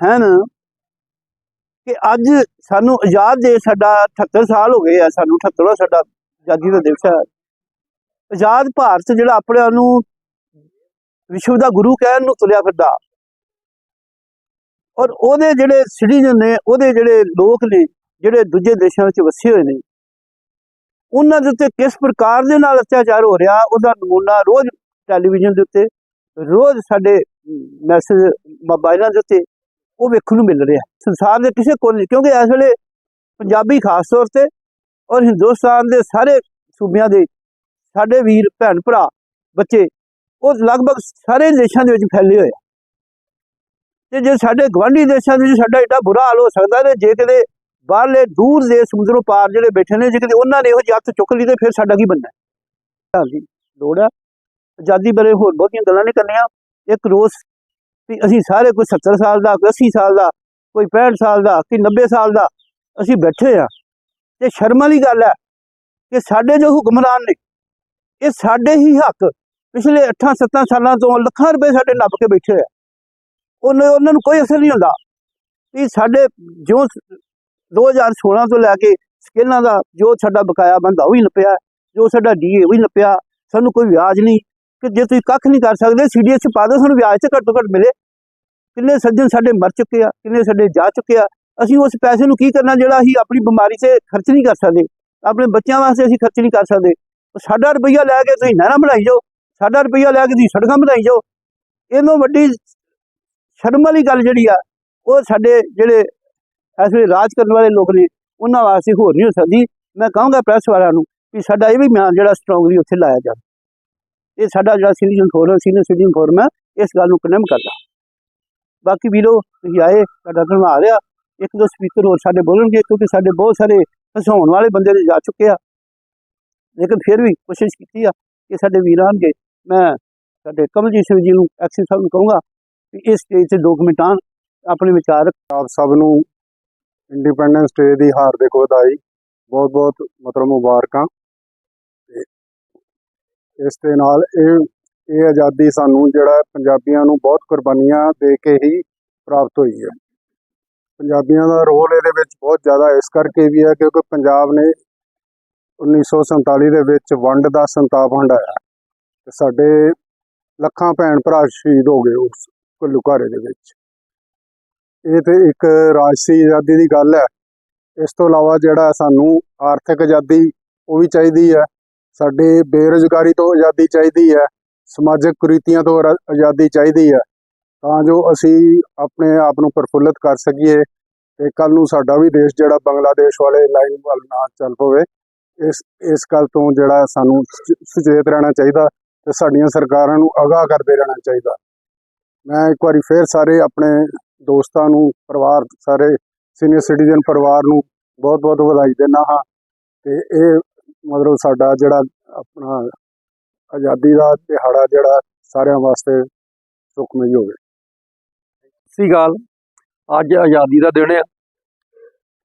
ਹਨ ਕਿ ਅੱਜ ਸਾਨੂੰ ਆਜ਼ਾਦ ਦੇ ਸਾਡਾ 78 ਸਾਲ ਹੋ ਗਏ ਆ, ਸਾਨੂੰ 78ਵਾਂ ਸਾਡਾ ਆਜ਼ਾਦੀ ਦਾ ਦਿਵਸ ਹੈ। ਆਜ਼ਾਦ ਭਾਰਤ ਜਿਹੜਾ ਆਪਣੇ ਆਪ ਨੂੰ ਵਿਸ਼ਵ ਦਾ ਗੁਰੂ ਕਹਿਣ ਨੂੰ ਤੁਲਿਆ ਫਿਰਦਾ। ਔਰ ਉਹਦੇ ਜਿਹੜੇ ਸਿਟੀਜ਼ਨ ਨੇ, ਉਹਦੇ ਜਿਹੜੇ ਲੋਕ ਨੇ, ਜਿਹੜੇ ਦੂਜੇ ਦੇਸ਼ਾਂ ਵਿੱਚ ਵਸੇ ਹੋਏ ਨੇ, ਉਹਨਾਂ ਦੇ ਉੱਤੇ ਕਿਸ ਪ੍ਰਕਾਰ ਦੇ ਨਾਲ ਅਤਿਆਚਾਰ ਹੋ ਰਿਹਾ, ਉਹਦਾ ਨਮੂਨਾ ਰੋਜ਼ ਟੈਲੀਵਿਜ਼ਨ ਦੇ ਉੱਤੇ, ਰੋਜ਼ ਸਾਡੇ ਮੈਸੇਜ ਮੋਬਾਈਲਾਂ ਦੇ ਉੱਤੇ ਉਹ ਵੇਖਣ ਨੂੰ ਮਿਲ ਰਿਹਾ। ਸੰਸਾਰ ਦੇ ਕਿਸੇ ਕੋਨੇ ਕਿਉਂਕਿ ਇਸ ਵੇਲੇ ਪੰਜਾਬੀ ਖਾਸ ਤੌਰ ਤੇ ਔਰ ਹਿੰਦੁਸਤਾਨ ਦੇ ਸਾਰੇ ਸੂਬਿਆਂ ਦੇ ਸਾਡੇ ਵੀਰ, ਭੈਣ, ਭਰਾ, ਬੱਚੇ, ਉਹ ਲਗਭਗ ਸਾਰੇ ਦੇਸ਼ਾਂ ਦੇ ਵਿੱਚ ਫੈਲੇ ਹੋਏ ਆ। ਤੇ ਜੇ ਸਾਡੇ ਗਵਾਂਢੀ ਦੇਸ਼ਾਂ ਦੇ ਵਿੱਚ ਸਾਡਾ ਏਡਾ ਬੁਰਾ ਹਾਲ ਹੋ ਸਕਦਾ ਤੇ ਜੇ ਕਿਤੇ ਬਾਹਰਲੇ ਦੂਰ ਦੇ ਸਮੁੰਦਰੋਂ ਪਾਰ ਜਿਹੜੇ ਬੈਠੇ ਨੇ, ਜੇ ਕਿਤੇ ਉਹਨਾਂ ਨੇ ਇਹੋ ਜਿਹੀ ਹੱਥ ਚੁੱਕ ਲਈ ਤੇ ਫਿਰ ਸਾਡਾ ਕੀ ਬਣਨਾ? ਲੋੜ ਆ। ਆਜ਼ਾਦੀ ਬਾਰੇ ਹੋਰ ਬਹੁਤੀਆਂ ਗੱਲਾਂ ਨਹੀਂ ਕਰਨੀਆਂ। ਇੱਕ ਰੋਜ਼ ਵੀ ਅਸੀਂ ਸਾਰੇ ਕੋਈ 70 ਸਾਲ ਦਾ, ਕੋਈ 80 ਸਾਲ ਦਾ, ਕੋਈ 65 ਸਾਲ ਦਾ, ਕੋਈ 90 ਸਾਲ ਦਾ, ਅਸੀਂ ਬੈਠੇ ਆ ਤੇ ਸ਼ਰਮ ਵਾਲੀ ਗੱਲ ਹੈ ਕਿ ਸਾਡੇ ਜੋ ਹੁਕਮਰਾਨ ਨੇ, ਇਹ ਸਾਡੇ ਹੀ ਹੱਕ ਪਿਛਲੇ 8-7 ਸਾਲਾਂ ਤੋਂ ਲੱਖਾਂ ਰੁਪਏ ਸਾਡੇ ਨੱਪ ਕੇ ਬੈਠੇ ਆ। ਉਹਨਾਂ ਉਹਨਾਂ ਨੂੰ ਕੋਈ ਅਸਰ ਨਹੀਂ ਹੁੰਦਾ ਵੀ ਸਾਡੇ ਜੋ 2016 ਤੋਂ ਲੈ ਕੇ ਸਕੇਲਾਂ ਦਾ ਜੋ ਸਾਡਾ ਬਕਾਇਆ ਬੰਦਾ ਉਹ ਵੀ ਨੱਪਿਆ, ਜੋ ਸਾਡਾ ਡੀਏ ਉਹ ਵੀ ਨੱਪਿਆ, ਸਾਨੂੰ ਕੋਈ ਵਿਆਜ ਨਹੀਂ। ਕਿ ਜੇ ਤੁਸੀਂ ਕੱਖ ਨਹੀਂ ਕਰ ਸਕਦੇ ਸੀਡੀਐਸ ਪਾ ਦਿਓ, ਸਾਨੂੰ ਵਿਆਜ ਤੇ ਘੱਟੋ ਘੱਟ ਮਿਲੇ। ਕਿੰਨੇ ਸੱਜਣ ਸਾਡੇ ਮਰ ਚੁੱਕੇ ਆ, ਕਿੰਨੇ ਸਾਡੇ ਜਾ ਚੁੱਕੇ ਆ। ਅਸੀਂ ਉਸ ਪੈਸੇ ਨੂੰ ਕੀ ਕਰਨਾ ਜਿਹੜਾ ਅਸੀਂ ਆਪਣੀ ਬਿਮਾਰੀ ਤੇ ਖਰਚ ਨਹੀਂ ਕਰ ਸਕਦੇ? ਆਪਣੇ ਬੱਚਿਆਂ ਵਾਸਤੇ ਅਸੀਂ ਖਰਚ ਨਹੀਂ ਕਰ ਸਕਦੇ। ਉਹ ਸਾਡਾ ਰੁਪਈਆ ਲੈ ਕੇ ਤੁਸੀਂ ਨਹਿਰਾਂ ਬਣਾਈ ਜਾਓ, ਸਾਡਾ ਰੁਪਈਆ ਲੈ ਕੇ ਤੁਸੀਂ ਸੜਕਾਂ ਬਣਾਈ ਜਾਓ। ਇਹਨੋਂ ਵੱਡੀ ਸ਼ਰਮ ਵਾਲੀ ਗੱਲ ਜਿਹੜੀ ਆ, ਉਹ ਸਾਡੇ ਜਿਹੜੇ ਇਸ ਵੇਲੇ ਰਾਜ ਕਰਨ ਵਾਲੇ ਲੋਕ ਨੇ, ਉਹਨਾਂ ਵਾਸਤੇ ਹੋਰ ਨਹੀਂ ਹੋ ਸਕਦੀ। ਮੈਂ ਕਹਾਂਗਾ ਪ੍ਰੈਸ ਵਾਲਿਆਂ ਨੂੰ ਕਿ ਸਾਡਾ ਇਹ ਵੀ ਬਿਆਨ ਜਿਹੜਾ ਸਟਰੋਂਗਲੀ ਉੱਥੇ ਲਾਇਆ ਜਾਵੇ। ਇਹ ਸਾਡਾ ਜਿਹੜਾ citizen forum senior citizen forum ਹੈ ਇਸ ਗੱਲ ਨੂੰ ਕਨਮ ਕਰਦਾ। ਬਾਕੀ ਵੀਰੋ ਤੁਸੀਂ ਆਏ, ਤੁਹਾਡਾ ਧੰਨਵਾਦ ਆ ਇੱਕ ਦੋ ਸਪੀਕਰ ਹੋਰ ਸਾਡੇ ਬੋਲਣਗੇ, ਕਿਉਂਕਿ ਸਾਡੇ ਬਹੁਤ ਸਾਰੇ ਹਸਾਉਣ ਵਾਲੇ ਬੰਦੇ ਨੇ ਜਾ ਚੁੱਕੇ ਆ। ਲੇਕਿਨ ਫਿਰ ਵੀ ਕੋਸ਼ਿਸ਼ ਕੀਤੀ ਆ ਕਿ ਸਾਡੇ ਵੀਰਾਂ ਆਉਣਗੇ। ਮੈਂ ਸਾਡੇ ਕਮਲਜੀਤ ਸਿੰਘ ਜੀ ਨੂੰ ਐਕਸਿਸ ਸਾਹਿਬ ਨੂੰ ਕਹੂੰਗਾ ਕਿ ਇਸ ਸਟੇਜ ਤੇ ਦੋ ਕੁ ਮਿੰਟ ਆਉਣ, ਆਪਣੇ ਵਿਚਾਰ ਆਪ ਸਭ ਨੂੰ ਇੰਡੀਪੈਂਡੈਂਸ ਡੇ ਦੀ ਹਾਰਦਿਕ ਵਧਾਈ। ਬਹੁਤ ਬਹੁਤ ਮਤਲਬ ਮੁਬਾਰਕਾਂ। ਇਸ ਦੇ ਨਾਲ ਇਹ ਇਹ ਆਜ਼ਾਦੀ ਸਾਨੂੰ ਜਿਹੜਾ ਪੰਜਾਬੀਆਂ ਨੂੰ ਬਹੁਤ ਕੁਰਬਾਨੀਆਂ ਦੇ ਕੇ ਹੀ ਪ੍ਰਾਪਤ ਹੋਈ ਹੈ। ਪੰਜਾਬੀਆਂ ਦਾ ਰੋਲ ਇਹਦੇ ਵਿੱਚ ਬਹੁਤ ਜ਼ਿਆਦਾ ਇਸ ਕਰਕੇ ਵੀ ਹੈ ਕਿਉਂਕਿ ਪੰਜਾਬ ਨੇ 1947 ਦੇ ਵਿੱਚ ਵੰਡ ਦਾ ਸੰਤਾਪ ਹੰਡਾਇਆ ਤੇ ਸਾਡੇ ਲੱਖਾਂ ਭੈਣ ਭਰਾ ਸ਼ਹੀਦ ਹੋ ਗਏ ਉਸ ਘੱਲੂਘਾਰੇ ਦੇ ਵਿੱਚ। ਇਹ ਤੇ ਇੱਕ ਰਾਜਸੀ ਆਜ਼ਾਦੀ ਦੀ ਗੱਲ ਹੈ। ਇਸ ਤੋਂ ਇਲਾਵਾ ਜਿਹੜਾ ਸਾਨੂੰ ਆਰਥਿਕ ਆਜ਼ਾਦੀ ਉਹ ਵੀ ਚਾਹੀਦੀ ਹੈ। ਸਾਡੇ ਬੇਰੁਜ਼ਗਾਰੀ ਤੋਂ ਆਜ਼ਾਦੀ ਚਾਹੀਦੀ ਹੈ, ਸਮਾਜਿਕ ਕੁਰੀਤੀਆਂ ਤੋਂ ਰਾ- ਆਜ਼ਾਦੀ ਚਾਹੀਦੀ ਹੈ। ਤਾਂ ਜੋ ਅਸੀਂ ਆਪਣੇ ਆਪ ਨੂੰ ਪ੍ਰਫੁੱਲਤ ਕਰ ਸਕੀਏ ਤੇ ਕੱਲ ਨੂੰ ਸਾਡਾ ਵੀ ਦੇਸ਼ ਜਿਹੜਾ ਬੰਗਲਾਦੇਸ਼ ਵਾਲੇ ਲਾਈਨ ਵੱਲ ਨਾ ਚੱਲ ਪਵੇ, ਇਸ ਇਸ ਗੱਲ ਤੋਂ ਜਿਹੜਾ ਸਾਨੂੰ ਸੁਚ- ਸੁਚੇਤ ਰਹਿਣਾ ਚਾਹੀਦਾ ਤੇ ਸਾਡੀਆਂ ਸਰਕਾਰਾਂ ਨੂੰ ਅਗਾਹ ਕਰਦੇ ਰਹਿਣਾ ਚਾਹੀਦਾ। ਮੈਂ ਇੱਕ ਵਾਰੀ ਫੇਰ ਸਾਰੇ ਆਪਣੇ ਦੋਸਤਾਂ ਨੂੰ, ਪਰਿਵਾਰ, ਸਾਰੇ ਸੀਨੀਅਰ ਸਿਟੀਜ਼ਨ ਪਰਿਵਾਰ ਨੂੰ ਬਹੁਤ ਬਹੁਤ ਵਧਾਈ ਦਿੰਦਾ ਹਾਂ ਤੇ ਇਹ ਮਤਲਬ ਸਾਡਾ ਜਿਹੜਾ ਆਪਣਾ ਆਜ਼ਾਦੀ ਦਾ ਦਿਹਾੜਾ ਜਿਹੜਾ ਸਾਰਿਆਂ ਵਾਸਤੇ ਸੁਖਮਈ ਹੋਵੇ। ਸਤਿ ਗੱਲ, ਅੱਜ ਆਜ਼ਾਦੀ ਦਾ ਦਿਨ ਆ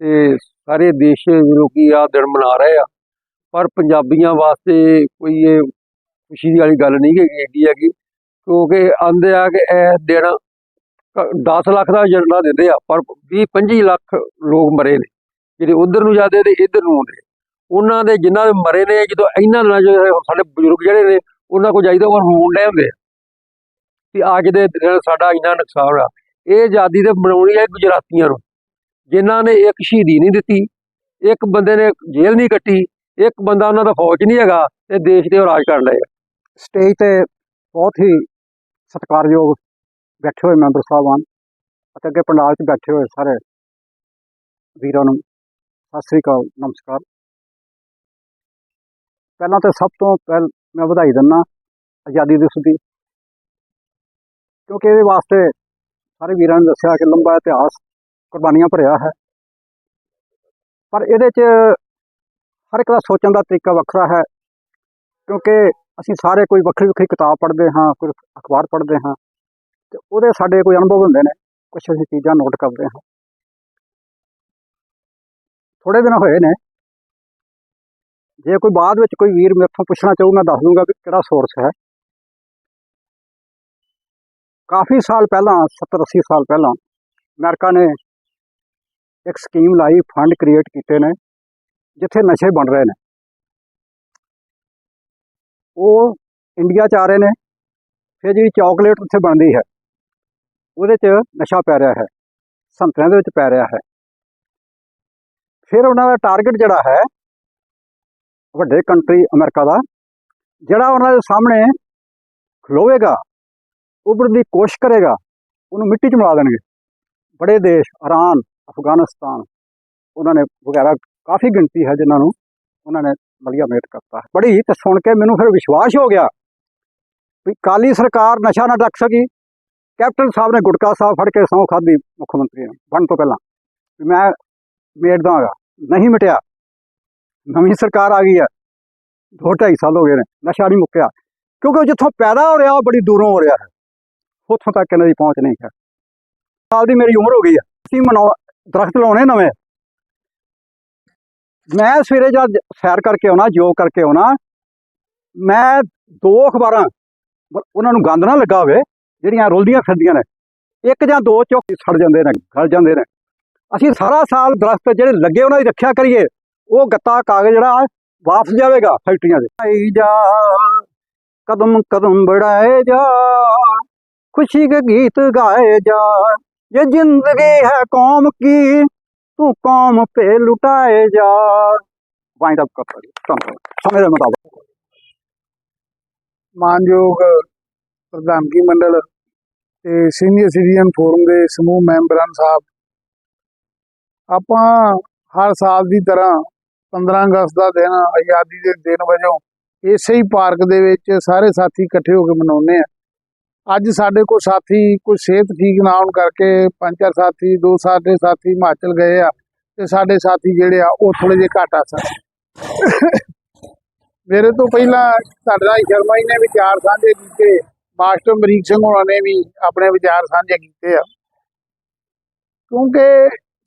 ਤੇ ਸਾਰੇ ਦੇਸ਼ ਦੇ ਲੋਕੀ ਆ ਦਿਨ ਮਨਾ ਰਹੇ ਆ, ਪਰ ਪੰਜਾਬੀਆਂ ਵਾਸਤੇ ਕੋਈ ਇਹ ਖੁਸ਼ੀ ਵਾਲੀ ਗੱਲ ਨਹੀਂ ਹੈਗੀ ਏਡੀ ਹੈਗੀ, ਕਿਉਂਕਿ ਆਂਦੇ ਆ ਕਿ ਇਹ ਦਿਨ 10 ਲੱਖ ਦਾ ਏਜੰਡਾ ਦਿੰਦੇ ਆ, ਪਰ 20 25 ਲੱਖ ਲੋਕ ਮਰੇ ਨੇ, ਜਿਹੜੇ ਉਧਰ ਨੂੰ ਜਾਂਦੇ ਤੇ ਇੱਧਰ ਨੂੰ ਆਉਂਦੇ। ਉਹਨਾਂ ਦੇ ਜਿਨ੍ਹਾਂ ਦੇ ਮਰੇ ਨੇ, ਜਦੋਂ ਇਹਨਾਂ ਨਾਲ ਜਿਹੜੇ ਸਾਡੇ ਬਜ਼ੁਰਗ ਜਿਹੜੇ ਨੇ, ਉਹਨਾਂ ਕੋਲ ਜਾਈਦਾ, ਉਹ ਰੋਣ ਡਏ ਹੁੰਦੇ ਆ। ਕਿ ਅੱਜ ਦੇ ਦਿਨ ਸਾਡਾ ਇੰਨਾ ਨੁਕਸਾਨ ਆ। ਇਹ ਆਜ਼ਾਦੀ ਤੇ ਬਣਾਉਣੀ ਹੈ ਗੁਜਰਾਤੀਆਂ ਨੂੰ। ਜਿਨ੍ਹਾਂ ਨੇ ਇੱਕ ਸ਼ਹੀਦੀ ਨਹੀਂ ਦਿੱਤੀ, ਇੱਕ ਬੰਦੇ ਨੇ ਜੇਲ੍ਹ ਨਹੀਂ ਕੱਟੀ, ਇੱਕ ਬੰਦਾ ਉਹਨਾਂ ਦਾ ਫੌਜ ਨਹੀਂ ਹੈਗਾ ਤੇ ਦੇਸ਼ ਦੇ ਉਹ ਰਾਜ ਕਰ ਲਏ ਸਟੇਜ ਤੇ ਬਹੁਤ ਹੀ ਸਤਿਕਾਰਯੋਗ ਬੈਠੇ ਹੋਏ ਮੈਂਬਰ ਸਾਹਿਬਾਨ ਅਤੇ ਅੱਗੇ ਪੰਡਾਲ 'ਚ ਬੈਠੇ ਹੋਏ ਸਾਰੇ ਵੀਰਾਂ ਨੂੰ ਸਤਿ ਸ੍ਰੀ ਅਕਾਲ, ਨਮਸਕਾਰ। ਪਹਿਲਾਂ ਤਾਂ ਸਭ ਤੋਂ ਪਹਿਲ ਮੈਂ ਵਧਾਈ ਦਿੰਦਾ ਆਜ਼ਾਦੀ ਦਿਵਸ ਦੀ, ਕਿਉਂਕਿ ਇਹਦੇ ਵਾਸਤੇ ਸਾਰੇ ਵੀਰਾਂ ਨੇ ਦੱਸਿਆ ਕਿ ਲੰਬਾ ਇਤਿਹਾਸ ਕੁਰਬਾਨੀਆਂ ਭਰਿਆ ਹੈ। ਪਰ ਇਹਦੇ 'ਚ ਹਰ ਇੱਕ ਦਾ ਸੋਚਣ ਦਾ ਤਰੀਕਾ ਵੱਖਰਾ ਹੈ, ਕਿਉਂਕਿ ਅਸੀਂ ਸਾਰੇ ਕੋਈ ਵੱਖਰੀ ਵੱਖਰੀ ਕਿਤਾਬ ਪੜ੍ਹਦੇ ਹਾਂ, ਕੋਈ ਅਖਬਾਰ ਪੜ੍ਹਦੇ ਹਾਂ, ਤੇ ਉਹਦੇ ਸਾਡੇ ਕੋਈ ਅਨੁਭਵ ਹੁੰਦੇ ਨੇ ਕੁਝ ਅਸੀਂ ਚੀਜ਼ਾਂ ਨੋਟ ਕਰਦੇ ਹਾਂ। ਥੋੜੇ ਦਿਨ ਹੋਏ ਨੇ ਜੇ ਕੋਈ ਬਾਅਦ ਵਿੱਚ ਕੋਈ ਵੀਰ ਮੇਰੇ ਤੋਂ ਪੁੱਛਣਾ ਚਾਹੂ, ਮੈਂ ਦੱਸ ਦੂੰਗਾ ਕਿ ਕਿਹੜਾ ਸੋਰਸ ਹੈ। ਕਾਫੀ ਸਾਲ ਪਹਿਲਾਂ 70 80 ਸਾਲ ਪਹਿਲਾਂ, ਅਮਰੀਕਾ ਨੇ ਇੱਕ ਸਕੀਮ ਲਾਈ ਫੰਡ ਕ੍ਰੀਏਟ ਕੀਤੇ ਨੇ, ਜਿੱਥੇ ਨਸ਼ੇ ਬਣ ਰਹੇ ਨੇ। ਉਹ ਇੰਡੀਆ ਚ ਆ ਰਹੇ ਨੇ, ਫਿਰ ਜਿਹੜੀ ਚਾਕਲੇਟ ਉੱਥੇ ਬਣਦੀ ਹੈ, ਉਹਦੇ ਚ ਨਸ਼ਾ ਪੈ ਰਿਹਾ ਹੈ, ਸੰਤਰਿਆਂ ਦੇ ਵਿੱਚ ਪੈ ਰਿਹਾ ਹੈ। ਫਿਰ ਉਹਨਾਂ ਦਾ ਟਾਰਗੇਟ ਜਿਹੜਾ ਹੈ ਵੱਡੇ ਕੰਟਰੀ ਅਮਰੀਕਾ ਦਾ, ਜਿਹੜਾ ਉਹਨਾਂ ਦੇ ਸਾਹਮਣੇ ਖਲੋਵੇਗਾ, ਉੱਭਰਨ ਦੀ ਕੋਸ਼ਿਸ਼ ਕਰੇਗਾ, ਉਹਨੂੰ ਮਿੱਟੀ 'ਚ ਮਿਲਾ ਦੇਣਗੇ। ਬੜੇ ਦੇਸ਼, ਇਰਾਨ, ਅਫਗਾਨਿਸਤਾਨ, ਉਹਨਾਂ ਨੇ ਵਗੈਰਾ ਕਾਫੀ ਗਿਣਤੀ ਹੈ ਜਿਨ੍ਹਾਂ ਨੂੰ ਉਹਨਾਂ ਨੇ ਮਲੀਆ ਮੇਟ ਕਰਤਾ ਬੜੀ ਤੇ ਸੁਣ ਕੇ ਮੈਨੂੰ ਫਿਰ ਵਿਸ਼ਵਾਸ ਹੋ ਗਿਆ ਵੀ ਕਾਲੀ ਸਰਕਾਰ ਨਸ਼ਾ ਨਾ ਡੱਕ ਸਕੀ। ਕੈਪਟਨ ਸਾਹਿਬ ਨੇ ਗੁਟਕਾ ਸਾਹਿਬ ਫੜ ਕੇ ਸਹੁੰ ਖਾਧੀ ਮੁੱਖ ਮੰਤਰੀ ਨੂੰ, ਬਣਨ ਤੋਂ ਪਹਿਲਾਂ। ਵੀ ਮੈਂ ਮੇਟ ਦਾਂਗਾ ਨਹੀਂ ਮਿਟਿਆ। ਨਵੀਂ ਸਰਕਾਰ ਆ ਗਈ ਹੈ। ਦੋ ਢਾਈ ਸਾਲ ਹੋ ਗਏ ਨੇ, ਨਸ਼ਾ ਨਹੀਂ ਮੁੱਕਿਆ। ਕਿਉਂਕਿ ਉਹ ਜਿੱਥੋਂ ਪੈਦਾ ਹੋ ਰਿਹਾ, ਉਹ ਬੜੀ ਦੂਰੋਂ ਹੋ ਰਿਹਾ ਹੈ। ਉੱਥੋਂ ਤੱਕ ਇਹਨਾਂ ਦੀ ਪਹੁੰਚ ਨਹੀਂ ਹੈ। ਸਾਲ ਦੀ ਮੇਰੀ ਉਮਰ ਹੋ ਗਈ ਹੈ। ਅਸੀਂ ਮਨੋ, ਦਰਖਤ ਲਾਉਣੇ ਨਵੇਂ। ਮੈਂ ਸਵੇਰੇ ਜਦ ਸੈਰ ਕਰਕੇ ਆਉਣਾ, ਯੋਗ ਕਰਕੇ ਆਉਣਾ, ਮੈਂ ਦੋ ਅਖਬਾਰਾਂ, ਉਹਨਾਂ ਨੂੰ ਗੰਦ ਨਾ ਲੱਗਾ ਹੋਵੇ, ਜਿਹੜੀਆਂ ਰੁਲਦੀਆਂ ਫਿਰਦੀਆਂ ਨੇ। ਇੱਕ ਜਾਂ ਦੋ ਚੁੱਕ ਸੜ ਜਾਂਦੇ ਨੇ, ਗਲ ਜਾਂਦੇ ਨੇ। ਅਸੀਂ ਸਾਰਾ ਸਾਲ ਦਰਖਤ ਜਿਹੜੇ ਲੱਗੇ, ਉਹਨਾਂ ਦੀ ਰੱਖਿਆ ਕਰੀਏ। ਉਹ ਗੱਤਾ ਕਾਗਜ਼ ਜਿਹੜਾ ਵਾਪਸ ਜਾਵੇਗਾ ਫੈਕਟਰੀਆਂ ਦੇ ਆਈ ਜਾ ਕਦਮ ਕਦਮ ਬੜਾਏ ਜਾ खुशी के गीत गाए जा ये जिंदगी है कौम की तू कौम पे लुटाए जा वाइंड अप कर धन्यवाद समय ਦੇ ਮੁਤਾਬਕ ਮਾਨਯੋਗ ਪ੍ਰਧਾਨਗੀ ਮੰਡਲ ਤੇ ਸੀਨੀਅਰ ਸਿਟੀਜ਼ਨ ਫੋਰਮ ਦੇ ਸਮੂਹ ਮੈਂਬਰਾਂ ਸਾਹਿਬ ਆਪਾਂ ਹਰ ਸਾਲ ਦੀ ਤਰ੍ਹਾਂ 15 ਅਗਸਤ ਦਾ ਦਿਨ, ਆਜ਼ਾਦੀ ਦੇ ਦਿਨ ਵਜੋਂ ਇਸੇ ਹੀ ਪਾਰਕ ਦੇ ਵਿੱਚ ਸਾਰੇ ਸਾਥੀ ਇਕੱਠੇ ਹੋ ਕੇ ਮਨਾਉਂਦੇ ਆ। ਅੱਜ ਸਾਡੇ ਕੋਲ ਸਾਥੀ ਕੋਈ ਸਿਹਤ ਠੀਕ ਨਾ ਹੋਣ ਕਰਕੇ ਪੰਜ ਚਾਰ ਸਾਥੀ, ਦੋ ਸਾਡੇ ਸਾਥੀ ਹਿਮਾਚਲ ਗਏ ਆ ਤੇ ਸਾਡੇ ਸਾਥੀ ਜਿਹੜੇ ਆ ਉਹ ਥੋੜੇ ਜਿਹੇ ਘੱਟ ਆ ਸਨ। ਮੇਰੇ ਤੋਂ ਪਹਿਲਾਂ ਸਾਡੇ ਨਾਲ ਸ਼ਰਮਾ ਜੀ ਨੇ ਵਿਚਾਰ ਸਾਂਝੇ ਕੀਤੇ, ਮਾਸਟਰ ਅਮਰੀਕ ਸਿੰਘ ਹੋਣਾ ਨੇ ਵੀ ਆਪਣੇ ਵਿਚਾਰ ਸਾਂਝੇ ਕੀਤੇ ਆ। ਕਿਉਂਕਿ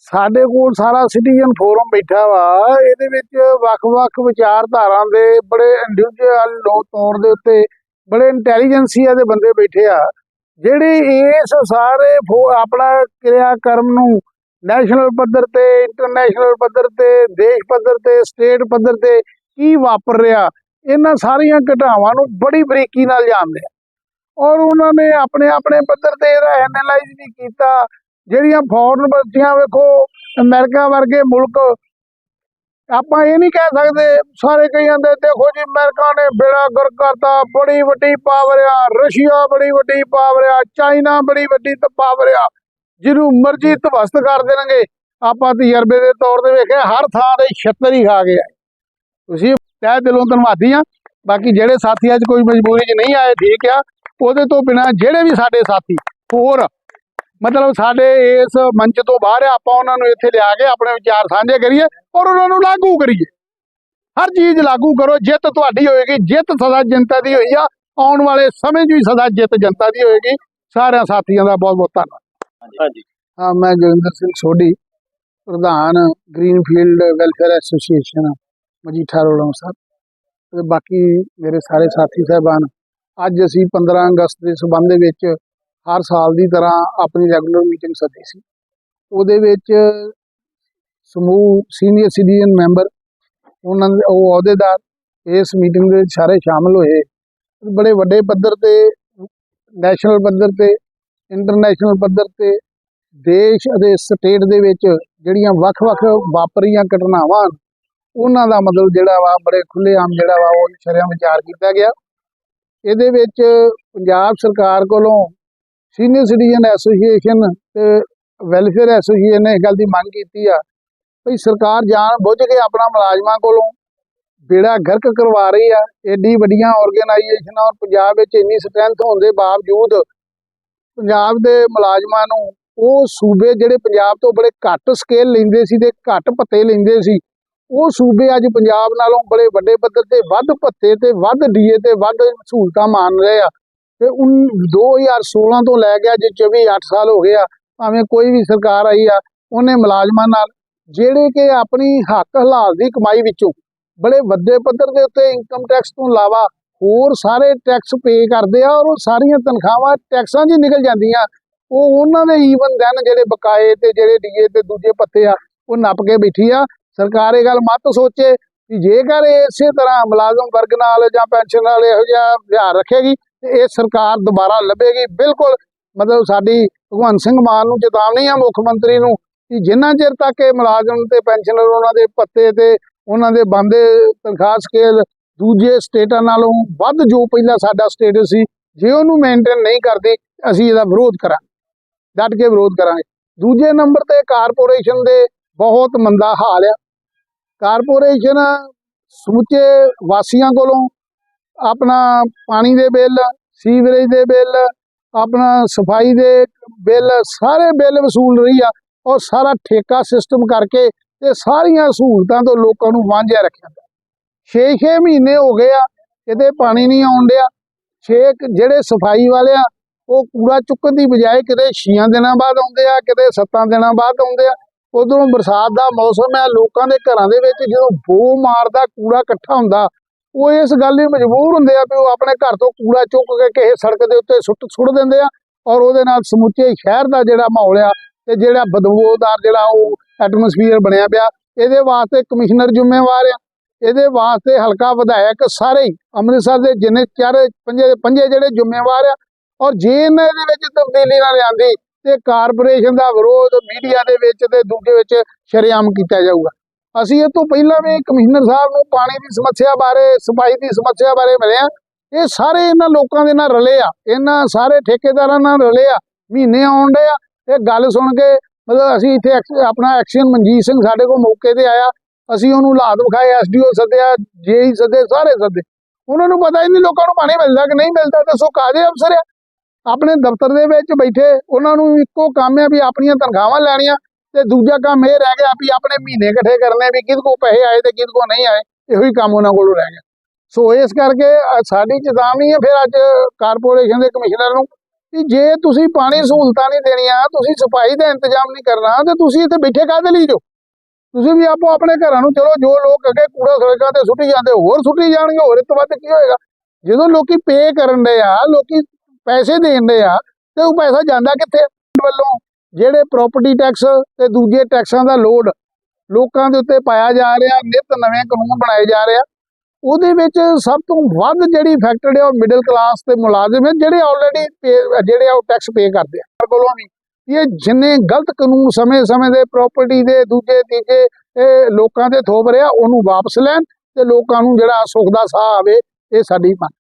ਸਾਡੇ ਕੋਲ ਸਾਰਾ ਸਿਟੀਜ਼ਨ ਫੋਰਮ ਬੈਠਾ ਵਾ, ਇਹਦੇ ਵਿੱਚ ਵੱਖ-ਵੱਖ ਵਿਚਾਰਧਾਰਾ ਦੇ ਬੜੇ ਇੰਡੀਵਿਜੂਅਲ ਲੋਕ ਤੌਰ ਦੇ ਉੱਤੇ ਬੜੇ ਇੰਟੈਲੀਜੈਂਸੀਆ ਦੇ ਬੰਦੇ ਬੈਠੇ ਆ। ਜਿਹੜੇ ਇਸ ਸਾਰੇ ਫੋ- ਆਪਣਾ ਕਿਰਿਆ ਕਰਮ ਨੂੰ ਨੈਸ਼ਨਲ ਪੱਧਰ ਤੇ ਇੰਟਰਨੈਸ਼ਨਲ ਪੱਧਰ ਤੇ, ਦੇਸ਼ ਪੱਧਰ ਤੇ ਸਟੇਟ ਪੱਧਰ ਤੇ ਕੀ ਵਾਪਰ ਰਿਹਾ, ਇਹਨਾਂ ਸਾਰੀਆਂ ਘਟਨਾਵਾਂ ਨੂੰ ਬੜੀ ਬਰੀਕੀ ਨਾਲ ਜਾਣਦੇ ਆ। ਔਰ ਉਹਨਾਂ ਨੇ ਆਪਣੇ ਆਪਣੇ ਪੱਧਰ ਤੇ ਇਹਦਾ ਐਨਾਲਾਈਜ਼ ਵੀ ਕੀਤਾ। ਜਿਹੜੀਆਂ ਫੋਰਨ ਬੱਚੀਆਂ ਵੇਖੋ, ਅਮਰੀਕਾ ਵਰਗੇ ਮੁਲਕ, ਆਪਾਂ ਇਹ ਨਹੀਂ ਕਹਿ ਸਕਦੇ, ਸਾਰੇ ਕਹੀ ਜਾਂਦੇ, ਦੇਖੋ ਜੀ, ਅਮਰੀਕਾ ਨੇ ਬੇੜਾ ਗਰਕ ਕਰਤਾ, ਬੜੀ ਵੱਡੀ ਪਾਵਰ ਆ, ਰਸ਼ੀਆ ਬੜੀ ਵੱਡੀ ਪਾਵਰ ਆ, ਚਾਈਨਾ ਬੜੀ ਵੱਡੀ ਪਾਵਰ ਆ, ਜਿਹਨੂੰ ਮਰਜ਼ੀ ਤਵਸਤ ਕਰ ਦੇਣਗੇ ਆਪਾਂ ਤਜਰਬੇ ਦੇ ਤੌਰ ਤੇ ਵੇਖਿਆ, ਹਰ ਥਾਂ ਤੇ ਛੱਤਰ ਹੀ ਖਾ ਗਏ ਆ। ਤੁਸੀਂ ਤਹਿ ਦਿਲੋਂ ਧੰਨਵਾਦੀ ਆ ਬਾਕੀ ਜਿਹੜੇ ਸਾਥੀ ਅੱਜ ਕੋਈ ਮਜਬੂਰੀ 'ਚ ਨਹੀਂ ਆਏ, ਠੀਕ ਆ, ਉਹਦੇ ਤੋਂ ਬਿਨਾ ਜਿਹੜੇ ਵੀ ਸਾਡੇ ਸਾਥੀ, ਹੋਰ ਮਤਲਬ ਸਾਡੇ ਇਸ ਮੰਚ ਤੋਂ ਬਾਹਰ ਆਪਾਂ ਉਹਨਾਂ ਨੂੰ ਇੱਥੇ ਲਿਆ ਕੇ ਆਪਣੇ ਵਿਚਾਰ ਸਾਂਝੇ ਕਰੀਏ ਔਰ ਉਹਨਾਂ ਨੂੰ ਲਾਗੂ ਕਰੀਏ। ਹਰ ਚੀਜ਼ ਲਾਗੂ ਕਰੋ ਜਿੱਤ ਤੁਹਾਡੀ ਹੋਏਗੀ ਜਿੱਤ ਸਦਾ ਜਨਤਾ ਦੀ ਹੋਈ ਆ ਆਉਣ ਵਾਲੇ ਸਮੇਂ 'ਚ ਵੀ ਸਦਾ ਜਿੱਤ ਜਨਤਾ ਦੀ ਹੋਏਗੀ। ਸਾਰਿਆਂ ਸਾਥੀਆਂ ਦਾ ਬਹੁਤ ਬਹੁਤ ਧੰਨਵਾਦ। ਹਾਂਜੀ। ਹਾਂ ਮੈਂ ਜੋਗਿੰਦਰ ਸਿੰਘ ਸੋਢੀ ਪ੍ਰਧਾਨ Greenfield welfare association Majitha road Amritsar ਤੇ ਬਾਕੀ ਮੇਰੇ ਸਾਰੇ ਸਾਥੀ ਸਹਿਬਾਨ ਅੱਜ ਅਸੀਂ 15 ਅਗਸਤ ਦੇ ਸਬੰਧ ਵਿੱਚ ਹਰ ਸਾਲ ਦੀ ਤਰ੍ਹਾਂ ਆਪਣੀ ਰੈਗੂਲਰ ਮੀਟਿੰਗ ਸੱਦੀ ਸੀ। ਉਹਦੇ ਵਿੱਚ ਸਮੂਹ ਸੀਨੀਅਰ ਸਿਟੀਜ਼ਨ ਮੈਂਬਰ ਉਹਨਾਂ ਦੇ ਉਹ ਅਹੁਦੇਦਾਰ ਇਸ ਮੀਟਿੰਗ ਦੇ ਵਿੱਚ ਸਾਰੇ ਸ਼ਾਮਲ ਹੋਏ। ਬੜੇ ਵੱਡੇ ਪੱਧਰ ਤੇ ਨੈਸ਼ਨਲ ਪੱਧਰ ਤੇ ਇੰਟਰਨੈਸ਼ਨਲ ਪੱਧਰ ਤੇ ਦੇਸ਼ ਅਤੇ ਸਟੇਟ ਦੇ ਵਿੱਚ ਜਿਹੜੀਆਂ ਵੱਖ-ਵੱਖ ਵਾਪਰੀਆਂ ਘਟਨਾਵਾਂ ਉਹਨਾਂ ਦਾ ਮਤਲਬ ਜਿਹੜਾ ਵਾ ਬੜੇ ਖੁੱਲ੍ਹੇਆਮ ਜਿਹੜਾ ਵਾ ਉਹ ਸ਼ਰਿਆਂ ਵਿਚਾਰ ਕੀਤਾ ਗਿਆ। ਇਹਦੇ ਵਿੱਚ ਪੰਜਾਬ ਸਰਕਾਰ ਕੋਲੋਂ ਸੀਨੀਅਰ ਸਿਟੀਜ਼ਨ ਐਸੋਸੀਏਸ਼ਨ ਤੇ ਵੈਲਫੇਅਰ ਐਸੋਸੀਏਸ਼ਨ ਨੇ ਇਸ ਗੱਲ ਦੀ ਮੰਗ ਕੀਤੀ ਆ। ਭਈ ਸਰਕਾਰ ਜਾਣ ਬੁੱਝ ਕੇ ਆਪਣਾ ਮੁਲਾਜ਼ਮਾਂ ਕੋਲੋਂ ਬੇੜਾ ਗਰਕ ਕਰਵਾ ਰਹੀ ਆ। ਏਡੀ ਵੱਡੀਆਂ ਆਰਗੇਨਾਈਜੇਸ਼ਨਾਂ ਔਰ ਪੰਜਾਬ ਵਿੱਚ ਇੰਨੀ ਸਟਰੈਂਥ ਹੋਣ ਦੇ ਬਾਵਜੂਦ ਪੰਜਾਬ ਦੇ ਮੁਲਾਜ਼ਮਾਂ ਨੂੰ ਉਹ ਸੂਬੇ ਜਿਹੜੇ ਪੰਜਾਬ ਤੋਂ ਬੜੇ ਘੱਟ ਸਕੇਲ ਲੈਂਦੇ ਸੀ ਤੇ ਘੱਟ ਪੱਤੇ ਲੈਂਦੇ ਸੀ, ਉਹ ਸੂਬੇ ਅੱਜ ਪੰਜਾਬ ਨਾਲੋਂ ਬੜੇ ਵੱਡੇ ਪੱਧਰ ਤੇ ਵੱਧ ਪੱਤੇ ਤੇ ਵੱਧ ਡੀਏ ਤੇ ਵੱਧ ਸਹੂਲਤਾਂ ਮਾਣ ਰਹੇ ਆ। ਤੇ ਉਨ- 2016 ਤੋਂ ਲੈ ਕੇ ਅੱਜ 24 8 ਸਾਲ ਹੋ ਗਏ ਆ, ਭਾਵੇਂ ਕੋਈ ਵੀ ਸਰਕਾਰ ਆਈ ਆ, ਉਹਨੇ ਮੁਲਾਜ਼ਮਾਂ ਨਾਲ ਜਿਹੜੇ ਕਿ ਆਪਣੀ ਹੱਕ ਹਲਾਲ ਦੀ ਕਮਾਈ ਵਿੱਚੋਂ ਬੜੇ ਵੱਡੇ ਪੱਧਰ ਦੇ ਉੱਤੇ ਇਨਕਮ ਟੈਕਸ ਤੋਂ ਇਲਾਵਾ ਹੋਰ ਸਾਰੇ ਟੈਕਸ ਪੇ ਕਰਦੇ ਆ ਔਰ ਉਹ ਸਾਰੀਆਂ ਤਨਖਾਹਾਂ ਟੈਕਸਾਂ 'ਚ ਨਿਕਲ ਜਾਂਦੀਆਂ। ਉਹ ਉਹਨਾਂ ਦੇ ਈਵਨ ਦੈਨ ਜਿਹੜੇ ਬਕਾਏ ਤੇ ਜਿਹੜੇ ਡੀਏ ਤੇ ਦੂਜੇ ਪੱਤੇ ਆ, ਉਹ ਨੱਪ ਕੇ ਬੈਠੀ ਆ। ਸਰਕਾਰ ਇਹ ਗੱਲ ਮਤ ਸੋਚੇ ਕਿ ਜੇਕਰ ਇਹ ਇਸੇ ਤਰ੍ਹਾਂ ਮੁਲਾਜ਼ਮ ਵਰਗ ਨਾਲ ਜਾਂ ਪੈਨਸ਼ਨ ਨਾਲ ਇਹੋ ਜਿਹਾ ਵਿਹਾਰ ਰੱਖੇਗੀ ਤੇ ਇਹ ਸਰਕਾਰ ਦੁਬਾਰਾ ਲੱਭੇਗੀ। ਬਿਲਕੁਲ, ਮਤਲਬ ਸਾਡੀ ਭਗਵੰਤ ਸਿੰਘ ਮਾਨ ਨੂੰ ਚੇਤਾਵਨੀ ਆ ਮੁੱਖ ਮੰਤਰੀ ਨੂੰ ਕਿ ਜਿੰਨਾ ਚਿਰ ਤੱਕ ਇਹ ਮੁਲਾਜ਼ਮ ਤੇ ਪੈਨਸ਼ਨਰ ਉਹਨਾਂ ਦੇ ਪੱਤੇ ਤੇ ਉਹਨਾਂ ਦੇ ਬੰਦੇ ਤਨਖਾਹ ਸਕੇਲ ਦੂਜੇ ਸਟੇਟਾਂ ਨਾਲੋਂ ਵੱਧ ਜੋ ਪਹਿਲਾਂ ਸਾਡਾ ਸਟੇਟਸ ਸੀ, ਜੇ ਉਹਨੂੰ ਮੇਨਟੇਨ ਨਹੀਂ ਕਰਦੇ, ਅਸੀਂ ਇਹਦਾ ਵਿਰੋਧ ਕਰਾਂਗੇ। ਡਟ ਕੇ ਵਿਰੋਧ ਕਰਾਂਗੇ। ਦੂਜੇ ਨੰਬਰ ਤੇ ਕਾਰਪੋਰੇਸ਼ਨ ਦੇ ਬਹੁਤ ਮੰਦਾ ਹਾਲ ਆ। ਕਾਰਪੋਰੇਸ਼ਨ ਸਮੁੱਚੇ ਵਾਸੀਆਂ ਕੋਲੋਂ ਆਪਣਾ ਪਾਣੀ ਦੇ ਬਿੱਲ, ਸੀਵਰੇਜ ਦੇ ਬਿੱਲ, ਆਪਣਾ ਸਫ਼ਾਈ ਦੇ ਬਿੱਲ, ਸਾਰੇ ਬਿੱਲ ਵਸੂਲ ਰਹੀ ਆ ਔਰ ਸਾਰਾ ਠੇਕਾ ਸਿਸਟਮ ਕਰਕੇ ਤੇ ਸਾਰੀਆਂ ਸਹੂਲਤਾਂ ਤੋਂ ਲੋਕਾਂ ਨੂੰ ਵਾਂਝਿਆ ਰੱਖਿਆ 6-6 ਮਹੀਨੇ ਹੋ ਗਏ ਆ, ਕਿਤੇ ਪਾਣੀ ਨਹੀਂ ਆਉਣ ਡਿਆ। ਛੇ ਜਿਹੜੇ ਸਫ਼ਾਈ ਵਾਲੇ ਆ, ਉਹ ਕੂੜਾ ਚੁੱਕਣ ਦੀ ਬਜਾਏ ਕਿਤੇ 6 ਦਿਨਾਂ ਬਾਅਦ ਆਉਂਦੇ ਆ, ਕਿਤੇ 7 ਦਿਨਾਂ ਬਾਅਦ ਆਉਂਦੇ ਆ। ਉਧਰੋਂ ਬਰਸਾਤ ਦਾ ਮੌਸਮ ਹੈ ਲੋਕਾਂ ਦੇ ਘਰਾਂ ਦੇ ਵਿੱਚ ਜਦੋਂ ਬੋ ਮਾਰਦਾ, ਕੂੜਾ ਇਕੱਠਾ ਹੁੰਦਾ ਉਹ ਇਸ ਗੱਲ ਲਈ ਮਜਬੂਰ ਹੁੰਦੇ ਆ ਵੀ ਉਹ ਆਪਣੇ ਘਰ ਤੋਂ ਕੂੜਾ ਚੁੱਕ ਕੇ ਕਿਸੇ ਸੜਕ ਦੇ ਉੱਤੇ ਸੁੱਟ ਸੁੱਟ ਦਿੰਦੇ ਆ ਔਰ ਉਹਦੇ ਨਾਲ ਸਮੁੱਚੇ ਸ਼ਹਿਰ ਦਾ ਜਿਹੜਾ ਮਾਹੌਲ ਆ ਤੇ ਜਿਹੜਾ ਬਦਬੂਦਾਰ ਜਿਹੜਾ ਉਹ ਐਟਮੋਸਫੀਅਰ ਬਣਿਆ ਪਿਆ, ਇਹਦੇ ਵਾਸਤੇ ਕਮਿਸ਼ਨਰ ਜ਼ਿੰਮੇਵਾਰ ਆ। ਇਹਦੇ ਵਾਸਤੇ ਹਲਕਾ ਵਿਧਾਇਕ ਸਾਰੇ ਹੀ ਅੰਮ੍ਰਿਤਸਰ ਦੇ ਜਿੰਨੇ ਚਾਰੇ ਪੰਜੇ ਪੰਜੇ ਜਿਹੜੇ ਜ਼ਿੰਮੇਵਾਰ ਆ ਔਰ ਜੇ ਇਹਨਾਂ ਦੇ ਵਿੱਚ ਤਬਦੀਲੀ ਨਾ ਲਿਆਂਦੀ ਤੇ ਕਾਰਪੋਰੇਸ਼ਨ ਦਾ ਵਿਰੋਧ ਮੀਡੀਆ ਦੇ ਵਿੱਚ ਤੇ ਦੂਜੇ ਵਿੱਚ ਸ਼ਰੇਆਮ ਕੀਤਾ ਜਾਊਗਾ। ਅਸੀਂ ਇਹ ਤੋਂ ਪਹਿਲਾਂ ਵੀ ਕਮਿਸ਼ਨਰ ਸਾਹਿਬ ਨੂੰ ਪਾਣੀ ਦੀ ਸਮੱਸਿਆ ਬਾਰੇ ਸਫ਼ਾਈ ਦੀ ਸਮੱਸਿਆ ਬਾਰੇ ਮਿਲੇ ਆ ਇਹ ਸਾਰੇ ਇਹਨਾਂ ਲੋਕਾਂ ਦੇ ਨਾਲ ਰਲੇ ਆ। ਇਹਨਾਂ ਸਾਰੇ ਠੇਕੇਦਾਰਾਂ ਨਾਲ ਰਲੇ ਆ। ਮਹੀਨੇ ਆਉਣ ਡੇ ਆ। ਇਹ ਗੱਲ ਸੁਣ ਕੇ ਮਤਲਬ ਅਸੀਂ ਇੱਥੇ ਐਕਸ- ਆਪਣਾ ਐਕਸ਼ਨ ਮਨਜੀਤ ਸਿੰਘ ਸਾਡੇ ਕੋਲ ਮੌਕੇ ਤੇ ਆਇਆ। ਅਸੀਂ ਉਹਨੂੰ ਲਾਤ ਵਿਖਾਏ, ਐਸਡੀਓ ਸੱਦਿਆ, ਜੇਈ ਸੱਦੇ, ਸਾਰੇ ਸੱਦੇ। ਉਹਨਾਂ ਨੂੰ ਪਤਾ ਹੀ ਨਹੀਂ ਲੋਕਾਂ ਨੂੰ ਪਾਣੀ ਮਿਲਦਾ ਕਿ ਨਹੀਂ ਮਿਲਦਾ ਦੱਸੋ ਕਾਹਦੇ ਅਫਸਰ ਆ। ਆਪਣੇ ਦਫ਼ਤਰ ਦੇ ਵਿੱਚ ਬੈਠੇ, ਉਹਨਾਂ ਨੂੰ ਇੱਕੋ ਕੰਮ ਹੈ ਵੀ ਆਪਣੀਆਂ ਤਨਖਾਹਾਂ ਲੈਣੀਆਂ। ਤੇ ਦੂਜਾ ਕੰਮ ਇਹ ਰਹਿ ਗਿਆ ਵੀ ਆਪਣੇ ਮਹੀਨੇ ਇਕੱਠੇ ਕਰਨੇ ਵੀ ਕਿਹਦੇ ਕੋ ਪੈਸੇ ਆਏ ਤੇ ਕਿਹਦੇ ਕੋ ਨਹੀਂ ਆਏ, ਇਹੋ ਹੀ ਕੰਮ ਉਹਨਾਂ ਕੋਲੋਂ ਰਹਿ ਗਿਆ। ਸੋ ਇਸ ਕਰਕੇ ਸਾਡੀ ਚੇਤਾਵਨੀ ਹੈ ਫਿਰ ਅੱਜ ਕਾਰਪੋਰੇਸ਼ਨ ਦੇ ਕਮਿਸ਼ਨਰ ਨੂੰ ਕਿ ਜੇ ਤੁਸੀਂ ਪਾਣੀ ਸਹੂਲਤਾਂ ਨਹੀਂ ਦੇਣੀਆਂ, ਤੁਸੀਂ ਸਫ਼ਾਈ ਦਾ ਇੰਤਜ਼ਾਮ ਨਹੀਂ ਕਰਨਾ, ਤੇ ਤੁਸੀਂ ਇੱਥੇ ਬੈਠੇ ਕਾਹਦੇ ਲਈ ਜੋ? ਤੁਸੀਂ ਵੀ ਆਪੋ ਆਪਣੇ ਘਰਾਂ ਨੂੰ ਚਲੋ, ਜੋ ਲੋਕ ਅੱਗੇ ਕੂੜਾ ਸੜਕਾਂ ਤੇ ਸੁੱਟੀ ਜਾਂਦੇ, ਹੋਰ ਸੁੱਟੀ ਜਾਣਗੇ, ਹੋਰ ਇਸ ਤੋਂ ਵੱਧ ਕੀ ਹੋਏਗਾ? ਜਦੋਂ ਲੋਕੀ ਪੇ ਕਰਨ ਦੇ ਆ, ਲੋਕੀ ਪੈਸੇ ਦੇਣ ਦੇ ਆ, ਤੇ ਉਹ ਪੈਸਾ ਜਾਂਦਾ ਕਿੱਥੇ? ਵੱਲੋਂ ਜਿਹੜੇ ਪ੍ਰਾਪਰਟੀ ਟੈਕਸ ਤੇ ਦੂਜੇ ਟੈਕਸਾਂ ਦਾ ਲੋਡ ਲੋਕਾਂ ਦੇ ਉੱਤੇ ਪਾਇਆ ਜਾ ਰਿਹਾ, ਨਿਤ ਨਵੇਂ ਕਾਨੂੰਨ ਬਣਾਏ ਜਾ ਰਿਹਾ ਉਹਦੇ ਵਿੱਚ ਸਭ ਤੋਂ ਵੱਧ ਜਿਹੜੀ ਫੈਕਟਰ ਹੈ ਉਹ ਮਿਡਲ ਕਲਾਸ ਤੇ ਮੁਲਾਜ਼ਮ ਹੈ ਜਿਹੜੇ ਆਲਰੇਡੀ ਜਿਹੜੇ ਆ ਉਹ ਟੈਕਸ ਪੇ ਕਰਦੇ ਆ। ਪਰ ਕੋਲੋਂ ਵੀ ਇਹ ਜਿੰਨੇ ਗਲਤ ਕਾਨੂੰਨ ਸਮੇਂ-ਸਮੇਂ ਦੇ ਪ੍ਰਾਪਰਟੀ ਦੇ ਦੂਜੇ, ਤੀਜੇ ਲੋਕਾਂ ਤੇ ਥੋਪ ਰਿਹਾ, ਉਹਨੂੰ ਵਾਪਸ ਲੈਣ ਤੇ ਲੋਕਾਂ ਨੂੰ ਜਿਹੜਾ ਸੁੱਖ ਦਾ ਸਾਹ ਆਵੇ, ਇਹ ਸਾਡੀ ਮੰਗ